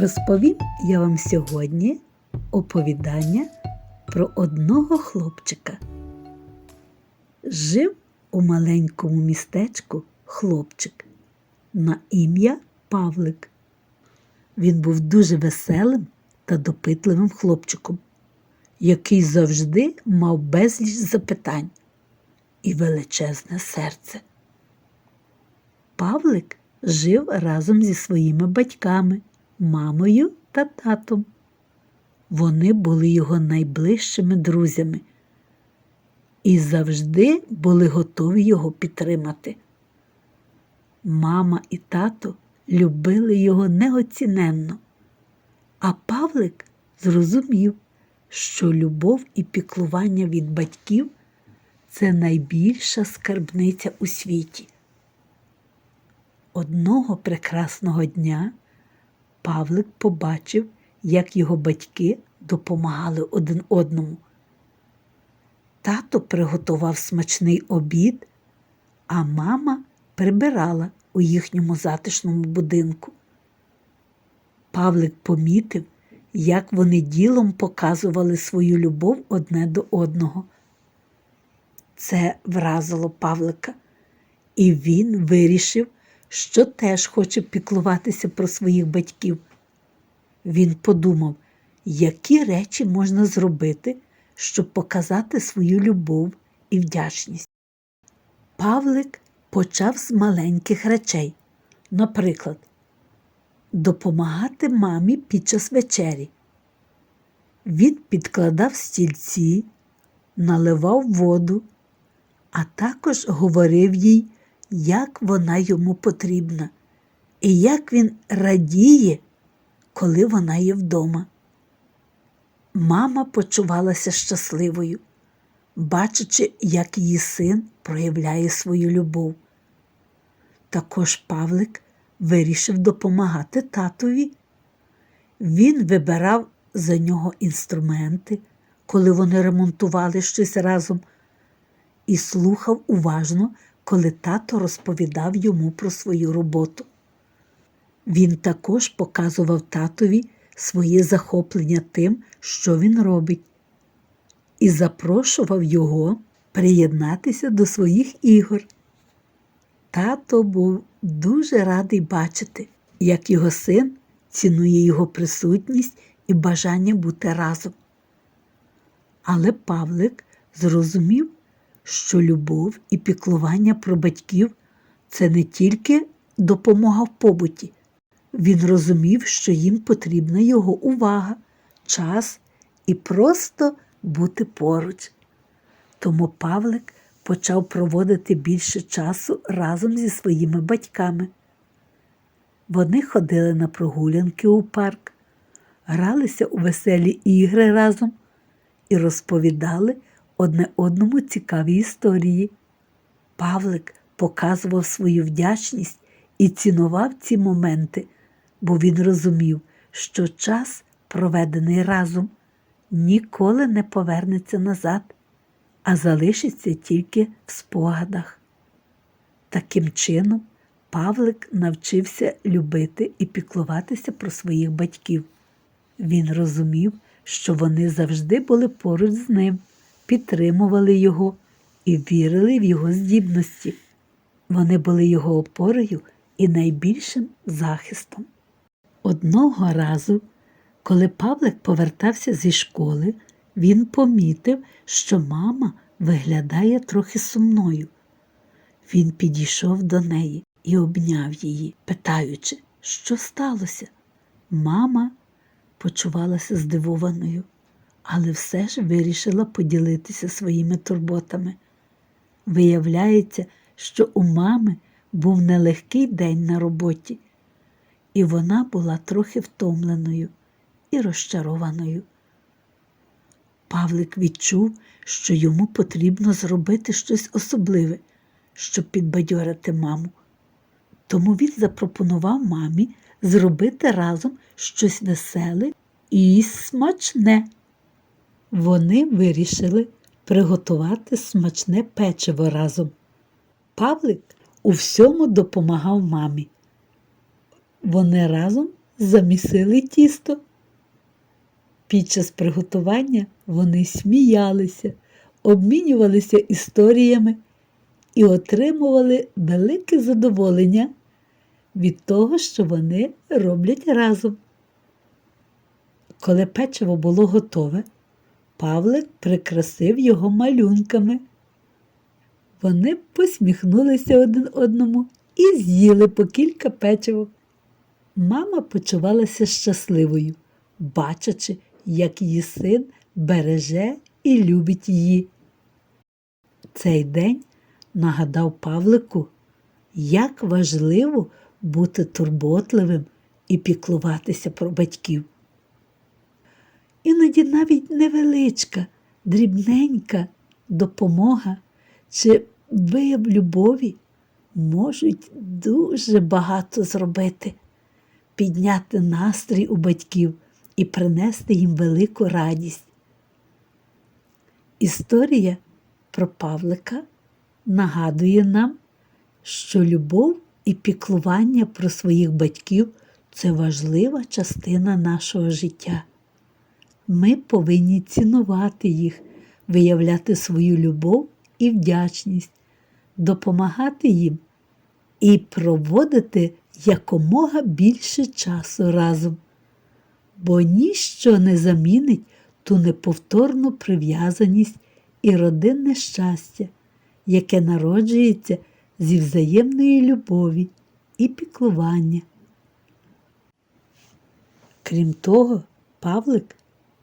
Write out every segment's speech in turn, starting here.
Розповім я вам сьогодні оповідання про одного хлопчика. Жив у маленькому містечку хлопчик на ім'я Павлик. Він був дуже веселим та допитливим хлопчиком, який завжди мав безліч запитань і величезне серце. Павлик жив разом зі своїми батьками, мамою та татом. Вони були його найближчими друзями і завжди були готові його підтримати. Мама і тато любили його неоціненно, а Павлик зрозумів, що любов і піклування від батьків це найбільша скарбниця у світі. Одного прекрасного дня Павлик побачив, як його батьки допомагали один одному. Тато приготував смачний обід, а мама прибирала у їхньому затишному будинку. Павлик помітив, як вони ділом показували свою любов одне до одного. Це вразило Павлика, і він вирішив, що теж хоче піклуватися про своїх батьків. Він подумав, які речі можна зробити, щоб показати свою любов і вдячність. Павлик почав з маленьких речей, наприклад, допомагати мамі під час вечері. Він підкладав стільці, наливав воду, а також говорив їй, як вона йому потрібна, і як він радіє, коли вона є вдома. Мама почувалася щасливою, бачачи, як її син проявляє свою любов. Також Павлик вирішив допомагати татові. Він вибирав за нього інструменти, коли вони ремонтували щось разом, і слухав уважно, коли тато розповідав йому про свою роботу. Він також показував татові своє захоплення тим, що він робить, і запрошував його приєднатися до своїх ігор. Тато був дуже радий бачити, як його син цінує його присутність і бажання бути разом. Але Павлик зрозумів, що любов і піклування про батьків це не тільки допомога в побуті. Він розумів, що їм потрібна його увага, час і просто бути поруч. Тому Павлик почав проводити більше часу разом зі своїми батьками. Вони ходили на прогулянки у парк, гралися у веселі ігри разом і розповідали одне одному цікаві історії. Павлик показував свою вдячність і цінував ці моменти, бо він розумів, що час, проведений разом, ніколи не повернеться назад, а залишиться тільки в спогадах. Таким чином, Павлик навчився любити і піклуватися про своїх батьків. Він розумів, що вони завжди були поруч з ним, підтримували його і вірили в його здібності. Вони були його опорою і найбільшим захистом. Одного разу, коли Павлик повертався зі школи, він помітив, що мама виглядає трохи сумною. Він підійшов до неї і обняв її, питаючи, що сталося. Мама почувалася здивованою, але все ж вирішила поділитися своїми турботами. Виявляється, що у мами був нелегкий день на роботі, і вона була трохи втомленою і розчарованою. Павлик відчув, що йому потрібно зробити щось особливе, щоб підбадьорити маму. Тому він запропонував мамі зробити разом щось веселе і смачне. Вони вирішили приготувати смачне печиво разом. Павлик у всьому допомагав мамі. Вони разом замісили тісто. Під час приготування вони сміялися, обмінювалися історіями і отримували велике задоволення від того, що вони роблять разом. Коли печиво було готове, Павлик прикрасив його малюнками. Вони посміхнулися один одному і з'їли по кілька печивок. Мама почувалася щасливою, бачачи, як її син береже і любить її. Цей день нагадав Павлику, як важливо бути турботливим і піклуватися про батьків. Іноді навіть невеличка, дрібненька допомога чи вияв любові можуть дуже багато зробити, підняти настрій у батьків і принести їм велику радість. Історія про Павлика нагадує нам, що любов і піклування про своїх батьків це важлива частина нашого життя. Ми повинні цінувати їх, виявляти свою любов і вдячність, допомагати їм і проводити якомога більше часу разом, бо ніщо не замінить ту неповторну прив'язаність і родинне щастя, яке народжується зі взаємної любові і піклування. Крім того, Павлик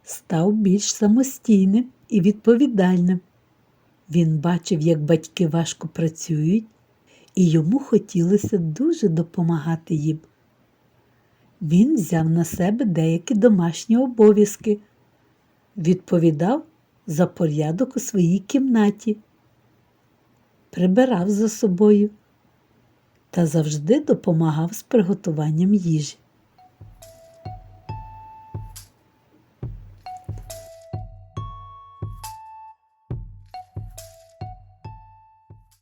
став більш самостійним і відповідальним. Він бачив, як батьки важко працюють, і йому хотілося дуже допомагати їм. Він взяв на себе деякі домашні обов'язки, відповідав за порядок у своїй кімнаті, прибирав за собою та завжди допомагав з приготуванням їжі.